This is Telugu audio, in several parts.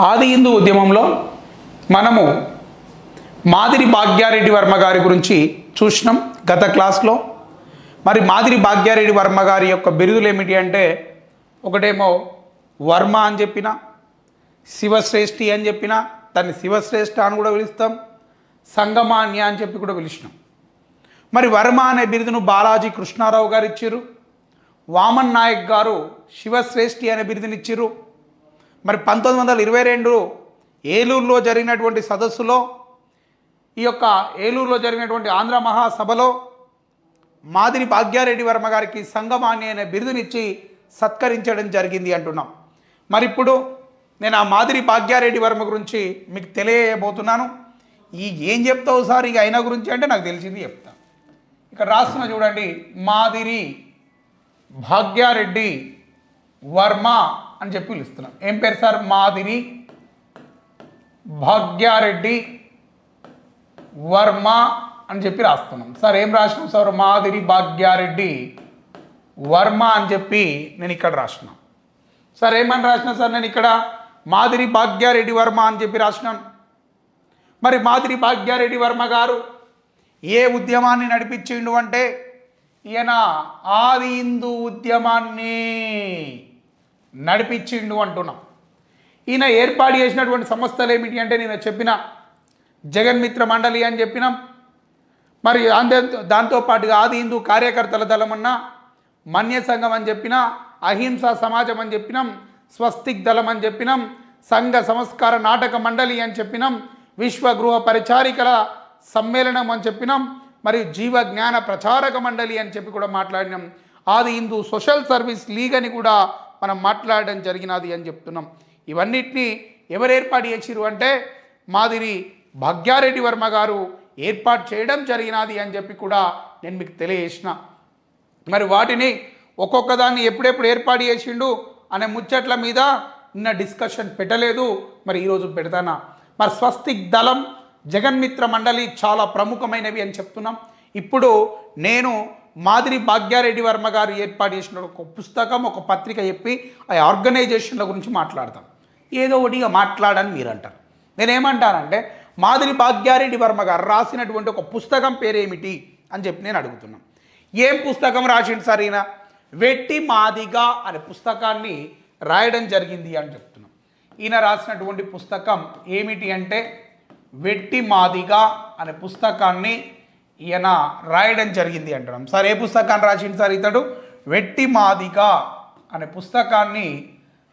ఆది హిందూ ఉద్యమంలో మనము మాదిరి భాగ్యారెడ్డి వర్మ గారి గురించి చూసినాం గత క్లాస్లో. మరి మాదిరి భాగ్యారెడ్డి వర్మ గారి యొక్క బిరుదులు ఏమిటి అంటే ఒకటేమో వర్మ అని చెప్పిన శివశ్రేష్ఠి అని చెప్పిన దాన్ని శివశ్రేష్ఠ అని కూడా పిలుస్తాం సంగమాన్య అని చెప్పి కూడా పిలిచినాం. మరి వర్మ అనే బిరుదును బాలాజీ కృష్ణారావు గారు ఇచ్చారు వామన్ నాయక్ గారు శివశ్రేష్ఠి అనే బిరుదునిచ్చారు మరి పంతొమ్మిది వందల ఇరవై రెండు ఏలూరులో జరిగినటువంటి సదస్సులో ఈ యొక్క ఏలూరులో జరిగినటువంటి ఆంధ్ర మహాసభలో మాదిరి భాగ్యారెడ్డి వర్మ గారికి సంగమాన్య అనే బిరుదునిచ్చి సత్కరించడం జరిగింది అంటున్నాం. మరి ఇప్పుడు నేను ఆ మాదిరి భాగ్యారెడ్డి వర్మ గురించి మీకు తెలియబోతున్నాను. ఈ ఏం చెప్తావు సార్? ఇక ఆయన గురించి అంటే నాకు తెలిసింది చెప్తాను ఇక్కడ రాస్తున్న చూడండి మాదిరి భాగ్యారెడ్డి వర్మ అని చెప్పి పిలుస్తున్నాం. ఏం పేరు సార్? మాదిరి భాగ్యారెడ్డి వర్మ అని చెప్పి రాస్తున్నాం. సార్ ఏం రాసినాం సార్? మాదిరి భాగ్యారెడ్డి వర్మ అని చెప్పి నేను ఇక్కడ రాసినాం. సార్ ఏమని రాసిన సార్ నేను ఇక్కడ? మాదిరి భాగ్యారెడ్డి వర్మ అని చెప్పి రాసినాను. మరి మాదిరి భాగ్యారెడ్డి వర్మ గారు ఏ ఉద్యమాన్ని నడిపించిండు అంటే ఈయన ఆది హిందూ ఉద్యమాన్ని నడిపించిండు అంటున్నాం. ఈయన ఏర్పాటు చేసినటువంటి సంస్థలు ఏమిటి అంటే నేను చెప్పిన జగన్మిత్ర మండలి అని చెప్పినాం. మరి అంతే దాంతోపాటుగా ఆది హిందూ కార్యకర్తల దళం అన్నా మన్య సంఘం అని చెప్పిన అహింసా సమాజం అని చెప్పినాం స్వస్తిక్ దళం అని చెప్పినాం సంఘ సంస్కార నాటక మండలి అని చెప్పినాం విశ్వగృహ పరిచారికల సమ్మేళనం అని చెప్పినాం మరియు జీవ జ్ఞాన ప్రచారక మండలి అని చెప్పి కూడా మాట్లాడినాం. ఆది హిందూ సోషల్ సర్వీస్ లీగ్ అని కూడా మనం మాట్లాడడం జరిగినది అని చెప్తున్నాం. ఇవన్నిటినీ ఎవరు ఏర్పాటు చేసిరు అంటే మాదిరి భాగ్యారెడ్డి వర్మ గారు ఏర్పాటు చేయడం జరిగినది అని చెప్పి కూడా నేను మీకు తెలియజేసిన. మరి వాటిని ఒక్కొక్క దాన్ని ఎప్పుడెప్పుడు ఏర్పాటు చేసిండు అనే ముచ్చట్ల మీద నిన్న డిస్కషన్ పెట్టలేదు. మరి ఈరోజు పెడతానా? మరి స్వస్తిక్ దళం జగన్మిత్ర మండలి చాలా ప్రముఖమైనవి అని చెప్తున్నాం. ఇప్పుడు నేను మాదిరి భాగ్యారెడ్డి వర్మ గారు ఏర్పాటు చేసిన ఒక పుస్తకం ఒక పత్రిక చెప్పి ఆ ఆర్గనైజేషన్ల గురించి మాట్లాడతాం. ఏదో ఒకటిగా మాట్లాడని మీరు అంటారు నేనేమంటానంటే మాదిరి భాగ్యారెడ్డి వర్మ గారు రాసినటువంటి ఒక పుస్తకం పేరేమిటి అని చెప్పి నేను అడుగుతున్నాను ఏం పుస్తకం రాసిండు సార్ ఈయన? వెట్టి మాదిగా అనే పుస్తకాన్ని రాయడం జరిగింది అని చెప్తున్నాం. ఈయన రాసినటువంటి పుస్తకం ఏమిటి అంటే వెట్టి మాదిగా అనే పుస్తకాన్ని ఈయన రాయడం జరిగింది అంటున్నాం. సార్ ఏ పుస్తకాన్ని రాసిండు సార్ ఇతడు? వెట్టి మాదిక అనే పుస్తకాన్ని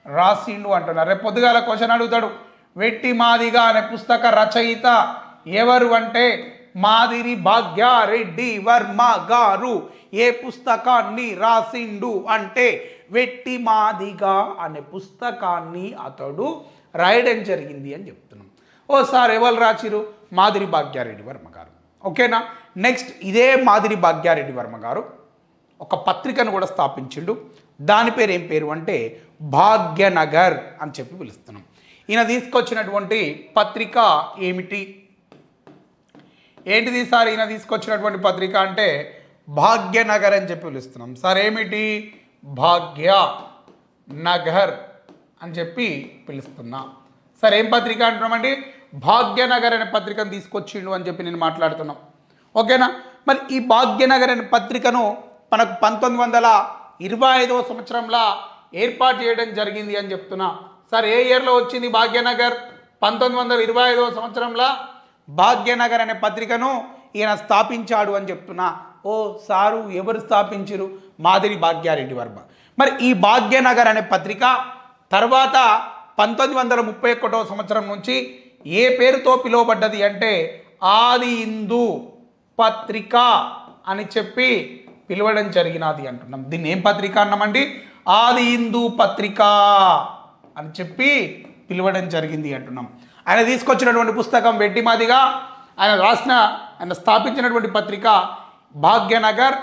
రాసిండు అంటున్నారు. రేపు పొద్దుగాల క్వశ్చన్ అడుగుతాడు. వెట్టి మాదిగా అనే పుస్తక రచయిత ఎవరు అంటే? మాదిరి భాగ్యారెడ్డి వర్మ గారు. ఏ పుస్తకాన్ని రాసిండు అంటే? వెట్టి మాదిగ అనే పుస్తకాన్ని అతడు రాయడం జరిగింది అని చెప్తున్నాం. ఓ సార్ ఎవరు రాసిరు? మాదిరి భాగ్యారెడ్డి వర్మ గారు. ఓకేనా? నెక్స్ట్ ఇదే మాదిరి భాగ్యారెడ్డి వర్మ గారు ఒక పత్రికను కూడా స్థాపించిండు. దాని పేరు ఏం పేరు అంటే భాగ్యనగర్ అని చెప్పి పిలుస్తున్నాం. ఈయన తీసుకొచ్చినటువంటి పత్రిక ఏమిటి? ఏంటిది సార్ ఈయన తీసుకొచ్చినటువంటి పత్రిక అంటే భాగ్యనగర్ అని చెప్పి పిలుస్తున్నాం. సార్ ఏమిటి? భాగ్య నగర్ అని చెప్పి పిలుస్తున్నాం. సార్ ఏం పత్రిక అంటున్నామండి? భాగ్యనగర్ అనే పత్రికను తీసుకొచ్చిండు అని చెప్పి నేను మాట్లాడుతున్నాం. ఓకేనా? మరి ఈ భాగ్యనగర్ అనే పత్రికను మనకు పంతొమ్మిది వందల ఇరవై ఐదవ సంవత్సరంలో ఏర్పాటు చేయడం జరిగింది అని చెప్తున్నా. సార్ ఏ ఇయర్లో వచ్చింది భాగ్యనగర్? పంతొమ్మిది వందల ఇరవై ఐదవ సంవత్సరంలో భాగ్యనగర్ అనే పత్రికను ఈయన స్థాపించాడు అని చెప్తున్నా. ఓ సారు ఎవరు స్థాపించరు మాదిరి భాగ్యారెడ్డి వర్మ. మరి ఈ భాగ్యనగర్ అనే పత్రిక తర్వాత పంతొమ్మిది వందల ముప్పై ఒకటో సంవత్సరం నుంచి ఏ పేరుతో పిలువబడ్డది అంటే ఆది హిందూ పత్రిక అని చెప్పి పిలవడం జరిగినది అంటున్నాం. దీన్ని ఏం పత్రిక అన్నామండి? ఆది హిందూ పత్రిక అని చెప్పి పిలవడం జరిగింది అంటున్నాం. ఆయన తీసుకొచ్చినటువంటి పుస్తకం వెట్టిమాదిగా ఆయన రాసిన ఆయన స్థాపించినటువంటి పత్రిక భాగ్యనగర్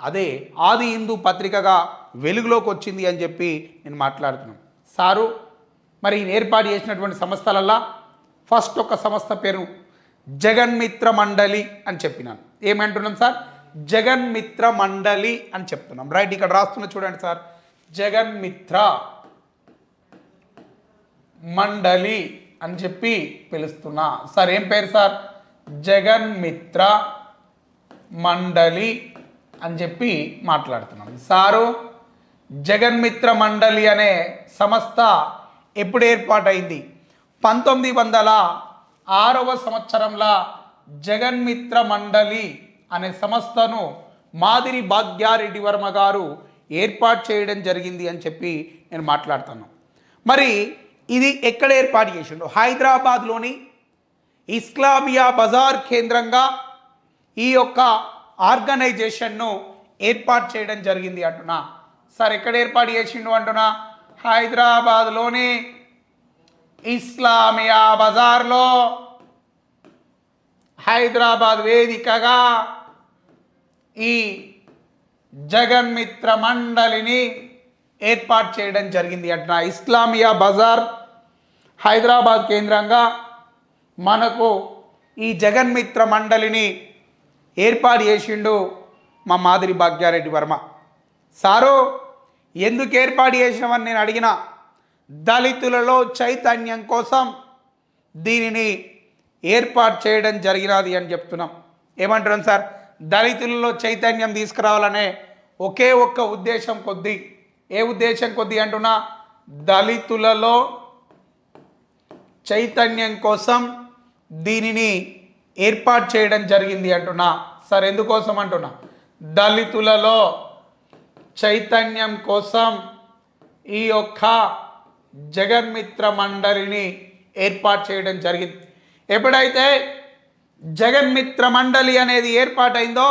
అదే ఆది హిందూ పత్రికగా వెలుగులోకి వచ్చింది అని చెప్పి నేను మాట్లాడుతున్నాను సారు మరి ఈయన ఏర్పాటు చేసినటువంటి సంస్థలల్లా ఫస్ట్ ఒక సంస్థ పేరు జగన్మిత్ర మండలి అని చెప్పినాను. ఏమంటున్నాం సార్? జగన్మిత్ర మండలి అని చెప్తున్నాం. రైట్ ఇక్కడ రాస్తున్న చూడండి సార్. జగన్మిత్ర మండలి అని చెప్పి పిలుస్తున్నా. సార్ ఏం పేరు సార్? జగన్ మిత్ర మండలి అని చెప్పి మాట్లాడుతున్నాం. సారు జగన్మిత్ర మండలి అనే సంస్థ ఎప్పుడు ఏర్పాటైంది? పంతొమ్మిది వందల ఆరవ సంవత్సరంలో జగన్మిత్ర మండలి అనే సంస్థను మాదిరి భాగ్యారెడ్డి వర్మ గారు ఏర్పాటు చేయడం జరిగింది అని చెప్పి నేను మాట్లాడుతాను. మరి ఇది ఎక్కడ ఏర్పాటు చేసిండు హైదరాబాద్లోని ఇస్లామియా బజార్ కేంద్రంగా ఈ యొక్క ఆర్గనైజేషన్ను ఏర్పాటు చేయడం జరిగింది అంటున్నా. సార్ ఎక్కడ ఏర్పాటు చేసిండు అంటున్నా? హైదరాబాద్లోని ఇస్లామియా బజార్లో హైదరాబాద్ వేదికగా ఈ జగన్మిత్ర మండలిని ఏర్పాటు చేయడం జరిగింది అంటున్నా ఇస్లామియా బజార్ హైదరాబాద్ కేంద్రంగా మనకు ఈ జగన్మిత్ర మండలిని ఏర్పాటు చేసిండు మా మాదిరి భాగ్యారెడ్డి వర్మ. సారు ఎందుకు ఏర్పాటు చేసినామని నేను అడిగినా? దళితులలో చైతన్యం కోసం దీనిని ఏర్పాటు చేయడం జరిగినది అని చెప్తున్నాం. ఏమంటున్నాం సార్? దళితులలో చైతన్యం తీసుకురావాలనే ఒకే ఒక్క ఉద్దేశం కొద్దీ. ఏ ఉద్దేశం కొద్దీ అంటున్నా? దళితులలో చైతన్యం కోసం దీనిని ఏర్పాటు చేయడం జరిగింది అంటున్నా. సార్ ఎందుకోసం అంటున్నా? దళితులలో చైతన్యం కోసం ఈ యొక్క జగన్మిత్ర మండలిని ఏర్పాటు చేయడం జరిగింది. ఎప్పుడైతే జగన్మిత్ర మండలి అనేది ఏర్పాటైందో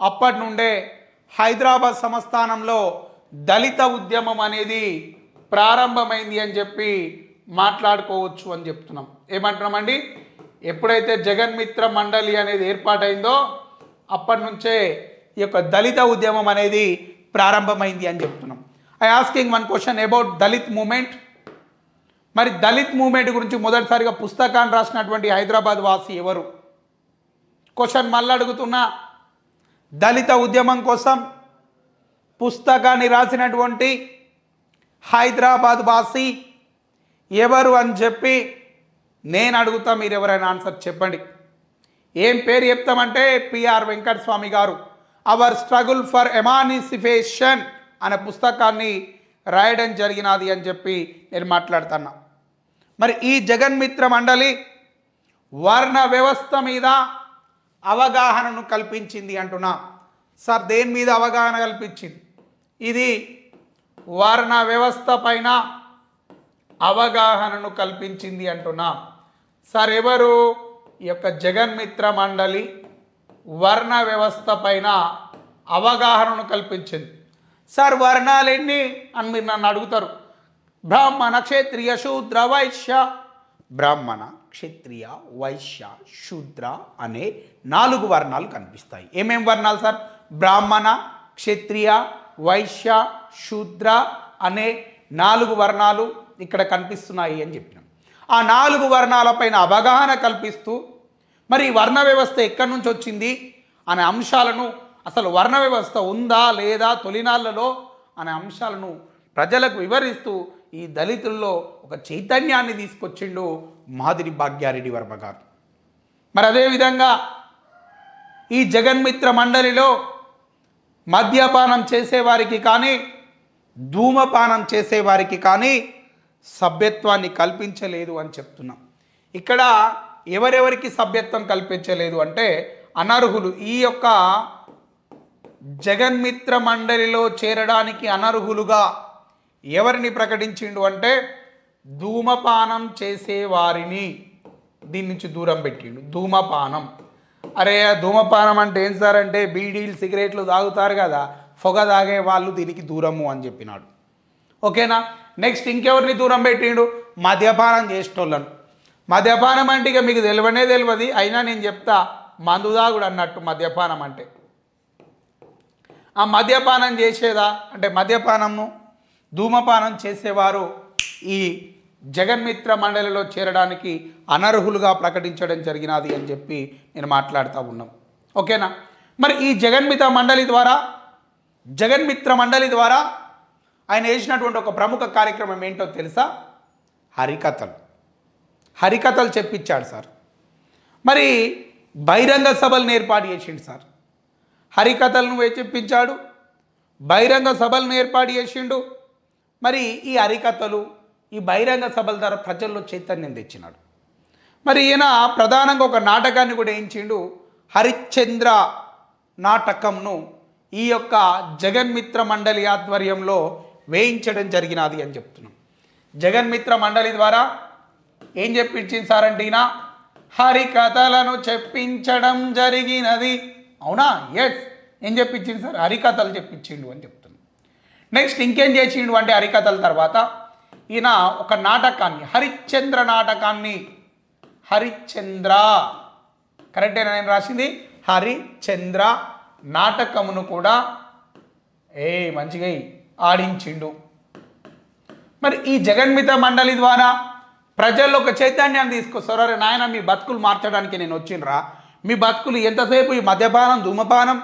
అప్పటి నుండే హైదరాబాద్ సంస్థానంలో దళిత ఉద్యమం అనేది ప్రారంభమైంది అని చెప్పి మాట్లాడుకోవచ్చు అని చెప్తున్నాం. ఏమంటున్నామండి? ఎప్పుడైతే జగన్మిత్ర మండలి అనేది ఏర్పాటైందో అప్పటి నుంచే ఈ యొక్క దళిత ఉద్యమం అనేది ప్రారంభమైంది అని చెప్తున్నాం. I asking one question about Dalit movement మరి దళిత్ మూమెంట్ గురించి మొదటిసారిగా పుస్తకాన్ని రాసినటువంటి హైదరాబాద్ వాసి ఎవరు? క్వశ్చన్ మళ్ళీ అడుగుతున్నా. దళిత ఉద్యమం కోసం పుస్తకాన్ని రాసినటువంటి హైదరాబాద్ వాసి ఎవరు అని చెప్పి నేను అడుగుతా మీరు ఎవరైనా ఆన్సర్ చెప్పండి. ఏం పేరు చెప్తామంటే పిఆర్ వెంకటస్వామి గారు. అవర్ స్ట్రగుల్ ఫర్ ఎమానిసిఫేషన్ అనే పుస్తకాన్ని రాయడం జరిగినది అని చెప్పి నేను మాట్లాడుతున్నా. మరి ఈ జగన్మిత్ర మండలి వర్ణ వ్యవస్థ మీద అవగాహనను కల్పించింది అంటున్నా. సార్ దేని మీద అవగాహన కల్పించింది? ఇది వర్ణ వ్యవస్థ పైన అవగాహనను కల్పించింది అంటున్నా. సార్ ఎవరు ఈ యొక్క జగన్మిత్ర మండలి వర్ణ వ్యవస్థ పైన అవగాహనను కల్పించింది? సార్ వర్ణాలెన్ని అని మీరు నన్ను అడుగుతారు. బ్రాహ్మణ క్షత్రియ శూద్ర వైశ్య. బ్రాహ్మణ క్షత్రియ వైశ్య శూద్ర అనే నాలుగు వర్ణాలు కనిపిస్తాయి. ఏమేం వర్ణాలు సార్? బ్రాహ్మణ క్షత్రియ వైశ్య శూద్ర అనే నాలుగు వర్ణాలు ఇక్కడ కనిపిస్తున్నాయి అని చెప్పినాం. ఆ నాలుగు వర్ణాలపైన అవగాహన కల్పిస్తూ మరి ఈ వర్ణ వ్యవస్థ ఎక్కడి నుంచి వచ్చింది? అనే అంశాలను అసలు వర్ణ వ్యవస్థ ఉందా లేదా తొలినాళ్ళలో అనే అంశాలను ప్రజలకు వివరిస్తూ ఈ దళితుల్లో ఒక చైతన్యాన్ని తీసుకొచ్చిండు మాదిరి భాగ్యారెడ్డి వర్మ గారు. మరి అదేవిధంగా ఈ జగన్మిత్ర మండలిలో మద్యపానం చేసేవారికి కానీ ధూమపానం చేసేవారికి కానీ సభ్యత్వాన్ని కల్పించలేదు అని చెప్తున్నాం. ఇక్కడ ఎవరెవరికి సభ్యత్వం కల్పించలేదు అంటే అనర్హులు ఈ యొక్క జగన్మిత్ర మండలిలో చేరడానికి అనర్హులుగా ఎవరిని ప్రకటించిండు అంటే ధూమపానం చేసేవారిని దీని నుంచి దూరం పెట్టిండు. ధూమపానం. అరే ధూమపానం అంటే ఏం సార్ అంటే బీడీలు సిగరెట్లు తాగుతారు కదా పొగ తాగే వాళ్ళు దీనికి దూరము అని చెప్పినాడు. ఓకేనా? నెక్స్ట్ ఇంకెవరిని దూరం పెట్టిండు? మద్యపానం చేసేటోళ్ళను. మద్యపానం అంటే ఇక మీకు తెలియనే తెలియదు. అయినా నేను చెప్తా మందు తాగుడు అన్నట్టు మద్యపానం అంటే. ఆ మద్యపానం చేసేదా? అంటే మద్యపానంను ధూమపానం చేసేవారు ఈ జగన్మిత్ర మండలిలో చేరడానికి అనర్హులుగా ప్రకటించడం జరిగినది అని చెప్పి నేను మాట్లాడుతూ ఉన్నాం. ఓకేనా? మరి ఈ జగన్మిత్ర మండలి ద్వారా జగన్మిత్ర మండలి ద్వారా ఆయన వేసినటువంటి ఒక ప్రముఖ కార్యక్రమం ఏంటో తెలుసా? హరికథలు. హరికథలు చెప్పించాడు సార్. మరి బహిరంగ సభలను ఏర్పాటు చేసిండు సార్. హరికథలను వే- చెప్పించాడు. బహిరంగ సభలను ఏర్పాటు చేసిండు. మరి ఈ హరికథలు ఈ బహిరంగ సభల ద్వారా ప్రజల్లో చైతన్యం తెచ్చినాడు. మరి ఈయన ప్రధానంగా ఒక నాటకాన్ని కూడా వేయించిండు. హరిశ్చంద్ర నాటకంను ఈ యొక్క జగన్మిత్ర మండలి ఆధ్వర్యంలో వేయించడం జరిగినది అని చెప్తున్నాం. జగన్మిత్ర మండలి ద్వారా ఏం చెప్పించింది సార్ అంటే ఈయన హరికథలను చెప్పించడం జరిగినది. అవునా? ఎస్ ఏం చెప్పించింది సార్? హరికథలు చెప్పించిండు అని చెప్తున్నాం నెక్స్ట్ ఇంకేం చేసిండు అంటే హరికథల తర్వాత ఈయన ఒక నాటకాన్ని హరిశ్చంద్ర నాటకాన్ని హరిశ్చంద్ర. కరెక్టేనా నేను రాసింది? హరిచంద్ర నాటకమును కూడా ఏ మంచిగా ఆడించిండు. మరి ఈ జగన్మిత మండలి ద్వారా ప్రజల్లో ఒక చైతన్యాన్ని తీసుకొస్తారు. అరే నాయన మీ బతుకులు మార్చడానికి నేను వచ్చిండ్రా. మీ బతుకులు ఎంతసేపు ఈ మద్యపానం ధూమపానం?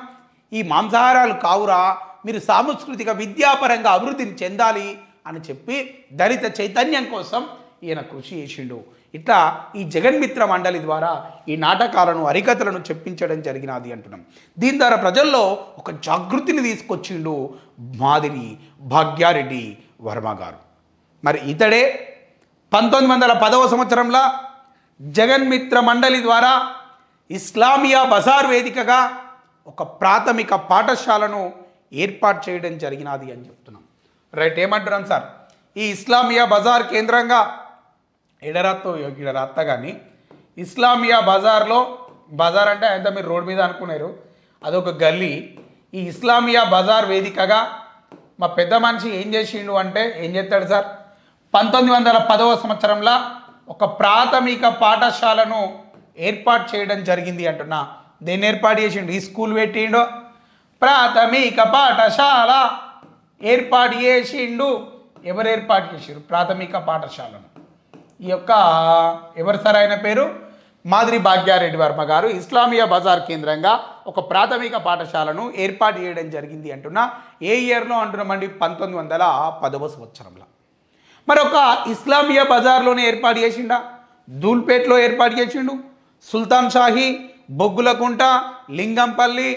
ఈ మాంసాహారాలు కావురా? మీరు సాంస్కృతిక విద్యాపరంగా అభివృద్ధిని చెందాలి అని చెప్పి దళిత చైతన్యం కోసం ఈయన కృషి చేసిండు. ఇట్లా ఈ జగన్మిత్ర మండలి ద్వారా ఈ నాటకాలను హరికథలను చెప్పించడం జరిగినది అంటున్నాం. దీని ద్వారా ప్రజల్లో ఒక జాగృతిని తీసుకొచ్చిండు మాదిరి భాగ్యారెడ్డి వర్మ గారు. మరి ఇతడే పంతొమ్మిది వందల పదవ సంవత్సరంలో జగన్మిత్ర మండలి ద్వారా ఇస్లామియా బజార్ వేదికగా ఒక ప్రాథమిక పాఠశాలను ఏర్పాటు చేయడం జరిగినది అని చెప్తున్నాం. రైట్ ఏమంటున్నాం సార్? ఈ ఇస్లామియా బజార్ కేంద్రంగా ఎడరాత్తో ఎడరాత్త కానీ ఇస్లామియా బజార్లో బజార్ అంటే ఎంత మీరు రోడ్ మీద అనుకున్నారు అదొక గల్లీ. ఈ ఇస్లామియా బజార్ వేదికగా మా పెద్ద మనిషి ఏం చేసిండు అంటే ఏం చేస్తాడు సార్? పంతొమ్మిది వందల పదవ సంవత్సరంలో ఒక ప్రాథమిక పాఠశాలను ఏర్పాటు చేయడం జరిగింది అంటున్నా. దేన్ని ఏర్పాటు చేసిండు? ఈ స్కూల్ పెట్టిండు? ప్రాథమిక పాఠశాల ఏర్పాటు చేసిండు. ఎవరు ఏర్పాటు చేసిండు ప్రాథమిక పాఠశాలను. ఈ యొక్క ఎవరు సార్ ఆయన పేరు? మాదిరి భాగ్యారెడ్డి వర్మ గారు. ఇస్లామియా బజార్ కేంద్రంగా ఒక ప్రాథమిక పాఠశాలను ఏర్పాటు చేయడం జరిగింది అంటున్నా. ఏ ఇయర్లో అంటున్నామండి? పంతొమ్మిది వందల పదవ సంవత్సరంలో. మరొక ఇస్లామియా బజార్లోనే ఏర్పాటు చేసిండా? దూల్పేట్లో ఏర్పాటు చేసిండు? సుల్తాన్ షాహీ బొగ్గులకుంట లింగంపల్లి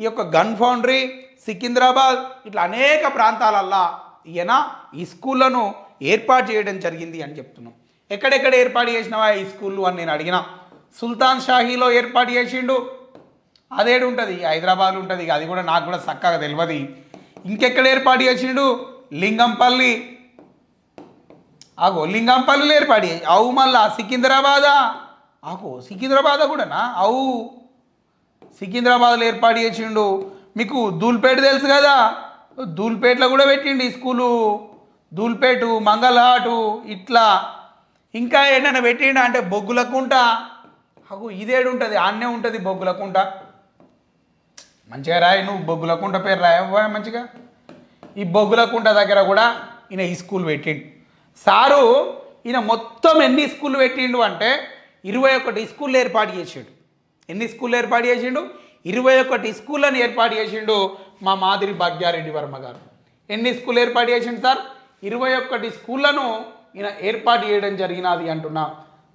ఈ యొక్క గన్ ఫౌండరీ సికింద్రాబాద్ ఇట్లా అనేక ప్రాంతాలల్లా ఈయన ఈ స్కూళ్ళను ఏర్పాటు చేయడం జరిగింది అని చెప్తున్నాం. ఎక్కడెక్కడ ఏర్పాటు చేసినవా ఈ స్కూళ్ళు అని నేను అడిగిన. సుల్తాన్ షాహీలో ఏర్పాటు చేసిండు. అదేడు ఉంటుంది హైదరాబాద్ ఉంటుంది ఇక అది కూడా నాకు కూడా చక్కగా తెలియదు ఇంకెక్కడ ఏర్పాటు చేసిండు? లింగంపల్లి. ఆగో లింగంపల్లిలో ఏర్పాటు చేసి అవు మళ్ళా సికింద్రాబాదా? ఆకు సికింద్రాబాద్ కూడానా? అవు. సికింద్రాబాద్లో ఏర్పాటు చేసిండు. మీకు దూల్పేట తెలుసు కదా? దూల్పేటలో కూడా పెట్టిండు స్కూలు. దూల్పేటు మంగళహాటు ఇట్లా. ఇంకా ఏంటన్నా పెట్టిండు అంటే బొగ్గులకుంట అగు ఇదేడు ఉంటుంది ఆన్నే ఉంటుంది బొగ్గులకుంట మంచిగా రాయి నువ్వు బొగ్గులకుంట పేరు రాయవ్వా మంచిగా? ఈ బొగ్గులకుంట దగ్గర కూడా ఈయన ఈ స్కూల్ పెట్టిండు. సారు ఈయన మొత్తం ఎన్ని స్కూల్ పెట్టిండు అంటే ఇరవై ఒకటి స్కూళ్ళు ఏర్పాటు చేసిండు. ఎన్ని స్కూళ్ళు ఏర్పాటు చేసిండు? ఇరవై ఒకటి స్కూళ్ళని ఏర్పాటు చేసిండు మా మాదిరి భాగ్యారెడ్డి వర్మ గారు. ఎన్ని స్కూల్ ఏర్పాటు చేసిండు సార్? ఇరవై ఒక్కటి స్కూళ్ళను ఈయన ఏర్పాటు చేయడం జరిగినది అంటున్నా.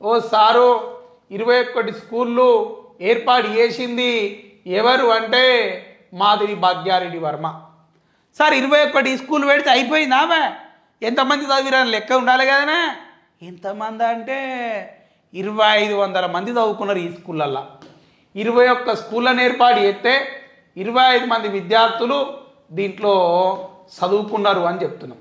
ఓ సారు ఇరవై ఒక్కటి స్కూళ్ళు ఏర్పాటు చేసింది ఎవరు అంటే మాదిరి భాగ్యారెడ్డి వర్మ. సార్ ఇరవై ఒక్కటి స్కూల్ పెడితే అయిపోయిందా ఎంతమంది చదివిరని లెక్క ఉండాలి కదనే? ఎంతమంది అంటే ఇరవై ఐదు వందల మంది చదువుకున్నారు ఈ స్కూళ్ళల్లో. ఇరవై ఒక్క స్కూళ్ళను ఏర్పాటు చేస్తే ఇరవై ఐదు మంది విద్యార్థులు దీంట్లో చదువుకున్నారు అని చెప్తున్నాం.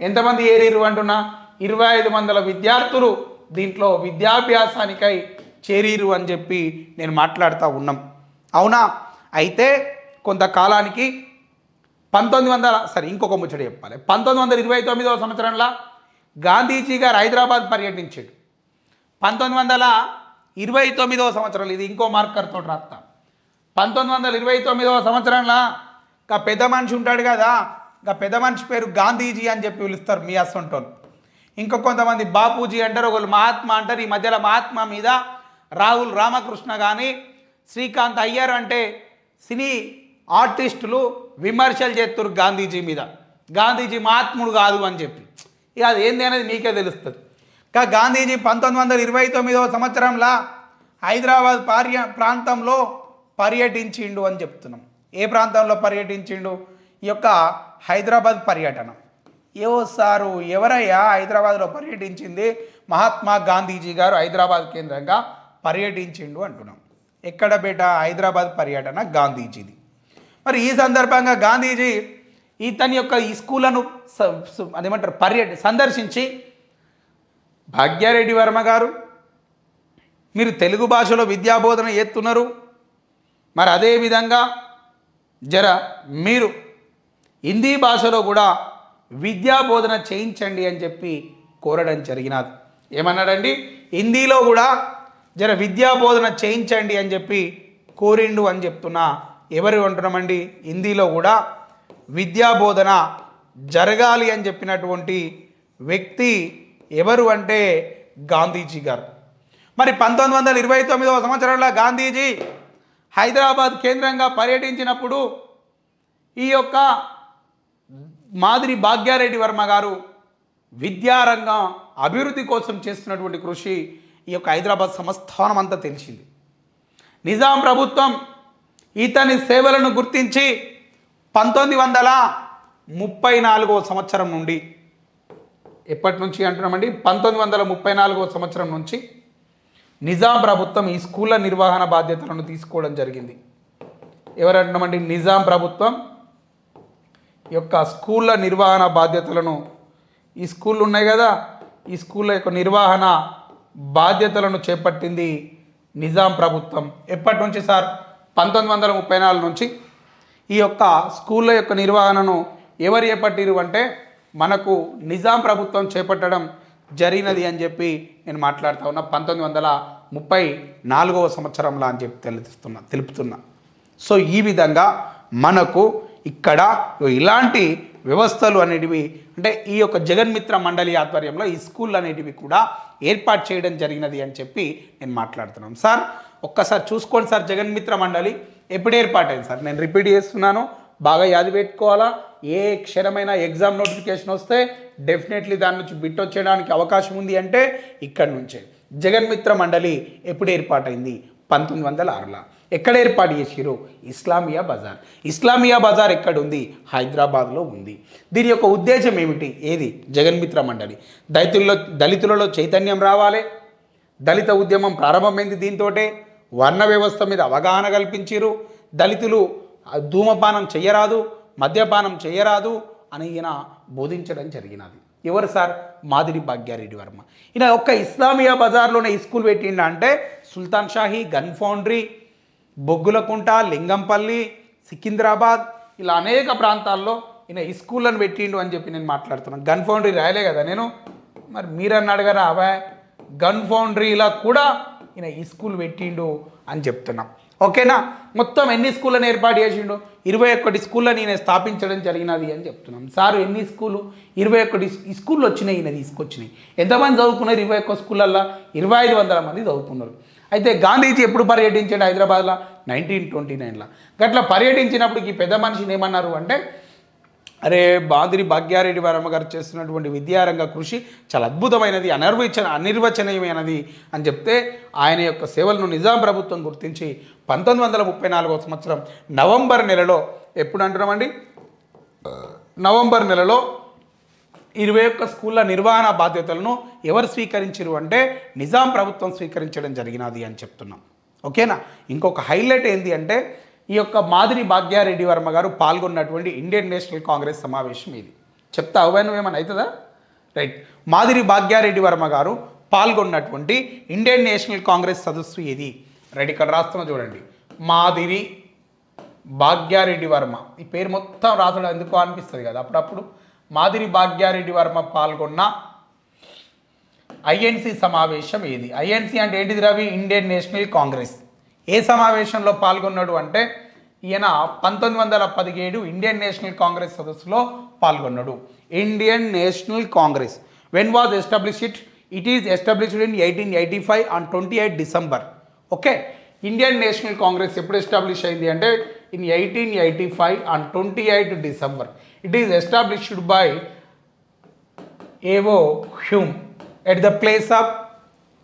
ఎంతమంది ఏరీరు అంటున్నా? ఇరవై ఐదు వందల విద్యార్థులు దీంట్లో విద్యాభ్యాసానికై చేరీరు అని చెప్పి నేను మాట్లాడుతూ ఉన్నాం. అవునా? అయితే కొంతకాలానికి పంతొమ్మిది వందల సరే ఇంకొక ముచ్చట చెప్పాలి. పంతొమ్మిది వందల ఇరవై తొమ్మిదవ సంవత్సరంలో గాంధీజీ గారు హైదరాబాద్ పర్యటించాడు. పంతొమ్మిది వందల ఇరవై తొమ్మిదవ సంవత్సరంలో ఇది ఇంకో మార్కర్తో తోటి రాస్తా. పంతొమ్మిది వందల ఇరవై తొమ్మిదవ సంవత్సరంలో ఇంకా పెద్ద మనిషి ఉంటాడు కదా ఇంకా పెద్ద మనిషి పేరు గాంధీజీ అని చెప్పి పిలుస్తారు మీ అసంటోళ్ళు. ఇంకా కొంతమంది బాపూజీ అంటారు ఒకళ్ళు మహాత్మా అంటారు. ఈ మధ్యలో మహాత్మా మీద రాహుల్ రామకృష్ణ కానీ శ్రీకాంత్ అయ్యర్ అంటే సినీ ఆర్టిస్టులు విమర్శలు చేస్తారు గాంధీజీ మీద. గాంధీజీ మహాత్ముడు కాదు అని చెప్పి. ఇక అది ఏంది అనేది మీకే తెలుస్తుంది. ఇంకా గాంధీజీ పంతొమ్మిది వందల ఇరవై తొమ్మిదవ సంవత్సరంలో హైదరాబాద్ పార్య ప్రాంతంలో పర్యటించిండు అని చెప్తున్నాం. ఏ ప్రాంతంలో పర్యటించిండు? ఈ యొక్క హైదరాబాద్ పర్యటన. ఏవో సారు ఎవరయ్యా హైదరాబాద్లో పర్యటించింది? మహాత్మా గాంధీజీ గారు హైదరాబాద్ కేంద్రంగా పర్యటించిండు అంటున్నాం. ఎక్కడ బేట? హైదరాబాద్ పర్యటన గాంధీజీది. మరి ఈ సందర్భంగా గాంధీజీ ఇతని యొక్క ఈ స్కూళ్ళను అదేమంటారు? పర్యట సందర్శించి భాగ్యారెడ్డి వర్మ గారు మీరు తెలుగు భాషలో విద్యాబోధన ఎత్తున్నారు మరి అదే విధంగా జర మీరు హిందీ భాషలో కూడా విద్యాబోధన చేయించండి అని చెప్పి కోరడం జరిగినది. ఏమన్నాడండి? హిందీలో కూడా జర విద్యాబోధన చేయించండి అని చెప్పి కోరిండు అని చెప్తున్నా. ఎవరు అంటున్నామండి? హిందీలో కూడా విద్యాబోధన జరగాలి అని చెప్పినటువంటి వ్యక్తి ఎవరు అంటే గాంధీజీ గారు. మరి పంతొమ్మిది వందల ఇరవై తొమ్మిదవ సంవత్సరంలో గాంధీజీ హైదరాబాద్ కేంద్రంగా పర్యటించినప్పుడు ఈ యొక్క మాదిరి భాగ్యారెడ్డి వర్మ గారు విద్యారంగం అభివృద్ధి కోసం చేస్తున్నటువంటి కృషి ఈ యొక్క హైదరాబాద్ సంస్థానం అంతా తెలిసింది. నిజాం ప్రభుత్వం ఇతని సేవలను గుర్తించి పంతొమ్మిది వందల ముప్పై నాలుగో సంవత్సరం నుండి ఎప్పటి నుంచి అంటున్నామండి? పంతొమ్మిది వందల ముప్పై నాలుగో సంవత్సరం నుంచి నిజాం ప్రభుత్వం ఈ స్కూళ్ళ నిర్వహణ బాధ్యతలను తీసుకోవడం జరిగింది. ఎవరు అంటున్నామండి నిజాం ప్రభుత్వం యొక్క స్కూళ్ళ నిర్వహణ బాధ్యతలను ఈ స్కూళ్ళు ఉన్నాయి కదా ఈ స్కూళ్ళ యొక్క నిర్వహణ బాధ్యతలను చేపట్టింది నిజాం ప్రభుత్వం. ఎప్పటి నుంచి సార్? పంతొమ్మిది వందల ముప్పై నాలుగు నుంచి ఈ యొక్క స్కూళ్ళ యొక్క నిర్వహణను ఎవరు చేపట్టిరు అంటే మనకు నిజాం ప్రభుత్వం చేపట్టడం జరిగినది అని చెప్పి నేను మాట్లాడుతా ఉన్నా. పంతొమ్మిది వందల ముప్పై నాలుగవ సంవత్సరంలో అని చెప్పి తెలుస్తున్నా తెలుపుతున్నా. సో ఈ విధంగా మనకు ఇక్కడ ఇలాంటి వ్యవస్థలు అనేటివి అంటే ఈ యొక్క జగన్మిత్ర మండలి ఆధ్వర్యంలో ఈ స్కూల్ అనేటివి కూడా ఏర్పాటు చేయడం జరిగినది అని చెప్పి నేను మాట్లాడుతున్నాను. సార్ ఒక్కసారి చూసుకోండి సార్ జగన్మిత్ర మండలి ఎప్పుడు ఏర్పాటైంది సార్? నేను రిపీట్ చేస్తున్నాను బాగా యాది పెట్టుకోవాలా? ఏ క్షణమైన ఎగ్జామ్ నోటిఫికేషన్ వస్తే డెఫినెట్లీ దాని నుంచి బిట్ వచ్చేయడానికి అవకాశం ఉంది అంటే ఇక్కడి నుంచే. జగన్మిత్ర మండలి ఎప్పుడు ఏర్పాటైంది? పంతొమ్మిది వందల ఆరులో. ఎక్కడ ఏర్పాటు చేసిరు ఇస్లామియా బజార్. ఇస్లామియా బజార్ ఎక్కడ ఉంది హైదరాబాద్లో ఉంది. దీని యొక్క ఉద్దేశం ఏమిటి? ఏది? జగన్మిత్ర మండలి. దళితుల్లో దళితులలో చైతన్యం రావాలి. దళిత ఉద్యమం ప్రారంభమైంది దీంతో వర్ణ వ్యవస్థ మీద అవగాహన కల్పించిరు దళితులు ధూమపానం చెయ్యరాదు. మద్యపానం చేయరాదు అని ఈయన బోధించడం జరిగినది. ఎవరు సార్? మాదిరి భాగ్యారెడ్డి వర్మ. ఈయన ఒక్క ఇస్లామియా బజార్లోనే ఈ స్కూల్ పెట్టిండ అంటే సుల్తాన్ షాహీ గన్ ఫౌండ్రీ బొగ్గులకుంట లింగంపల్లి సికింద్రాబాద్ ఇలా అనేక ప్రాంతాల్లో ఈయన ఈ స్కూళ్ళను పెట్టిండు అని చెప్పి నేను మాట్లాడుతున్నాను గన్ ఫౌండరీ రాయలే కదా నేను? మరి మీరన్న అడగరా అవే. గన్ ఫౌండ్రీలా కూడా ఈయన ఈ స్కూల్ పెట్టిండు అని చెప్తున్నాం. ఓకేనా? మొత్తం ఎన్ని స్కూళ్ళని ఏర్పాటు చేసిండు? ఇరవై ఒక్కటి స్కూళ్ళని ఈయన స్థాపించడం జరిగినది అని చెప్తున్నాం. సార్ ఎన్ని స్కూలు ఇరవై ఒక్కటి స్కూళ్ళు వచ్చినాయి ఈయన తీసుకొచ్చినాయి. ఎంతమంది చదువుకున్నారు ఇరవై ఒక్క స్కూళ్ళల్లో? ఇరవై ఐదు వందల మంది చదువుకున్నారు. అయితే గాంధీజీ ఎప్పుడు పర్యటించాడు హైదరాబాద్లో? నైన్టీన్ ట్వంటీ నైన్లో. గట్లా పర్యటించినప్పుడు ఈ పెద్ద మనిషిని ఏమన్నారు అంటే అరే బాదిరి భాగ్యారెడ్డి వర్మ గారు చేస్తున్నటువంటి విద్యారంగ కృషి చాలా అద్భుతమైనది అనిర్వచన అనిర్వచనీయమైనది అని చెప్తే ఆయన యొక్క సేవలను నిజాం ప్రభుత్వం గుర్తించి పంతొమ్మిది వందల ముప్పై నాలుగో సంవత్సరం నవంబర్ నెలలో ఎప్పుడు అంటున్నామండి? నవంబర్ నెలలో ఇరవై ఒక్క స్కూళ్ళ నిర్వహణ బాధ్యతలను ఎవరు స్వీకరించరు అంటే నిజాం ప్రభుత్వం స్వీకరించడం జరిగినది అని చెప్తున్నాం. ఓకేనా? ఇంకొక హైలైట్ ఏంటి అంటే ఈ యొక్క మాదిరి భాగ్యారెడ్డి వర్మ గారు పాల్గొన్నటువంటి ఇండియన్ నేషనల్ కాంగ్రెస్ సమావేశం ఇది. చెప్తా అవే ఏమైనా అవుతుందా? రైట్. మాదిరి భాగ్యారెడ్డి వర్మ గారు పాల్గొన్నటువంటి ఇండియన్ నేషనల్ కాంగ్రెస్ సదస్సు ఇది రైట్ ఇక్కడ రాస్తున్నా చూడండి. మాదిరి భాగ్యారెడ్డి వర్మ. ఈ పేరు మొత్తం రాసడం ఎందుకో అనిపిస్తుంది కదా. అప్పుడప్పుడు మాదిరి భాగ్యారెడ్డి వర్మ పాల్గొన్న ఐఎన్సి సమావేశం ఏది? ఐఎన్సి అంటే ఏంటిది రవి? Indian National Congress. ఏ సమావేశంలో పాల్గొన్నాడు అంటే ఈయన పంతొమ్మిది వందల పదిహేడు ఇండియన్ నేషనల్ కాంగ్రెస్ సదస్సులో పాల్గొన్నాడు. Indian National Congress. When was establish it it is established in eighteen eighty five on twenty eight December okay Indian National Congress ఎప్పుడు ఎస్టాబ్లిష్ అయింది అంటే in eighteen eighty five on twenty eight December it is established by A O Hume at the place of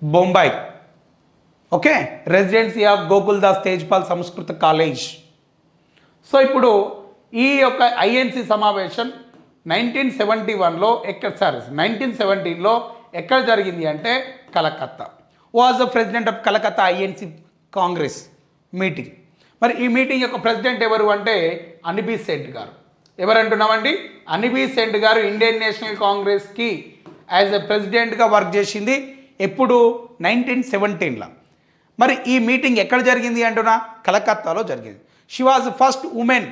Bombay okay residency of Gokuldas Tejpal Sanskrit college so ఇప్పుడు ఈ యొక్క ఐఎన్సి సమావేశం నైన్టీన్ సెవెంటీ వన్లో ఎక్కడ సారీ నైన్టీన్ సెవెంటీన్లో ఎక్కడ జరిగింది అంటే Calcutta. Was the president of Calcutta INC Congress meeting మరి ఈ మీటింగ్ యొక్క ప్రెసిడెంట్ ఎవరు అంటే అనిబీ సెంట్ గారు. ఎవరు అంటున్నామండి అనిబీ సెంట్ గారు ఇండియన్ నేషనల్ కాంగ్రెస్కి యాజ్ ఎ ప్రెసిడెంట్గా వర్క్ చేసింది ఎప్పుడు? నైన్టీన్ సెవెంటీన్లో మరి ఈ మీటింగ్ ఎక్కడ జరిగింది అంటున్నా? కలకత్తాలో జరిగింది. She was first women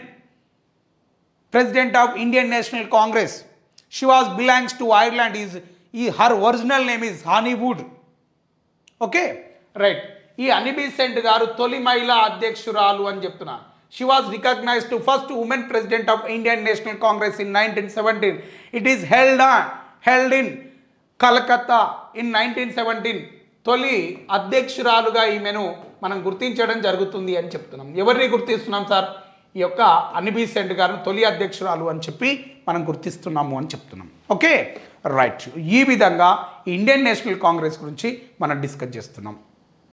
president of Indian National Congress she was belongs to Ireland is ఈ her original name is Annie Wood okay right ఈ అనిబిసెంట్ గారు తొలి మహిళా అధ్యక్షురాలు అని చెప్తున్నా. She was recognise to first women president of Indian National Congress in nineteen seventeen it is held held in Calcutta in nineteen seventeen తొలి అధ్యక్షురాలుగా ఈమెను మనం గుర్తించడం జరుగుతుంది అని చెప్తున్నాం. ఎవరిని గుర్తిస్తున్నాం సార్? ఈ యొక్క అనిబిసెంట్ గారిని తొలి అధ్యక్షురాలు అని చెప్పి మనం గుర్తిస్తున్నాము అని చెప్తున్నాం. ఓకే? రైట్. ఈ విధంగా ఇండియన్ నేషనల్ కాంగ్రెస్ గురించి మనం డిస్కస్ చేస్తున్నాం.